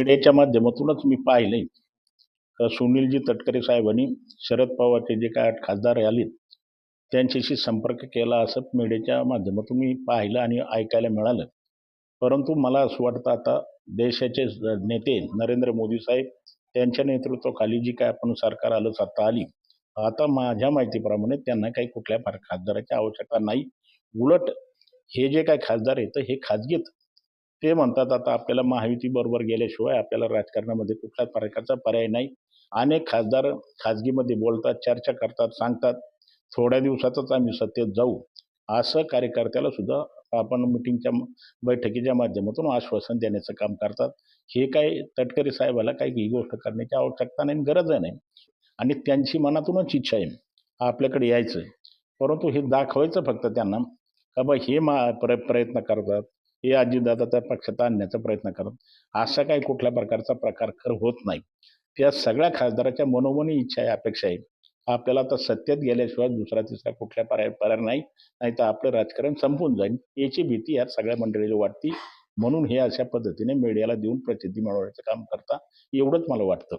मीडियाच्या माध्यमातूनच मी पाहिले. तर सुनीलजी तटकरे साहेबांनी शरद पवारचे जे काय खासदार आले त्यांच्याशी संपर्क केला असं मीडियाच्या माध्यमातून मी पाहिलं आणि ऐकायला मिळालं. परंतु मला असं वाटतं आता देशाचे नेते नरेंद्र मोदी साहेब त्यांच्या नेतृत्वाखाली जी काय आपण सरकार आलं सत्ता आली आता माझ्या माहितीप्रमाणे त्यांना काही कुठल्या फार खासदाराची आवश्यकता नाही. उलट हे जे काय खासदार आहेत हे खाजगीत ते म्हणतात आता आपल्याला महायुती बरोबर गेल्याशिवाय आपल्याला राजकारणामध्ये कुठल्याच प्रकारचा पर्याय नाही. अनेक खासदार खाजगीमध्ये बोलतात चर्चा करतात सांगतात थोड्या दिवसातच आम्ही सत्तेत जाऊ. असं कार्यकर्त्याला सुद्धा आपण मिटिंगच्या बैठकीच्या माध्यमातून आश्वासन देण्याचं काम करतात. हे काय तटकरे साहेबाला काही ही गोष्ट करण्याची आवश्यकता नाही गरज नाही. आणि त्यांची मनातूनच इच्छा आहे आपल्याकडे यायचं परंतु हे दाखवायचं फक्त त्यांना का बा हे मा प्र प्रयत्न करतात. हे अजितदादा त्या पक्षात आणण्याचा प्रयत्न करतात असा काही कुठल्या प्रकारचा प्रकार खर होत नाही. त्या सगळ्या खासदाराच्या मनोमनी इच्छा आहे अपेक्षा आहे. आपल्याला आता सत्तेत गेल्याशिवाय दुसरा तिसरा कुठल्या पर्याय पर्याय नाही. नाही तर आपलं राजकारण संपून जाईल. याची भीती यात सगळ्या मंडळीला वाटती. म्हणून हे अशा पद्धतीने मीडियाला देऊन प्रसिद्धी मिळवण्याचं काम करता. एवढंच मला वाटतं.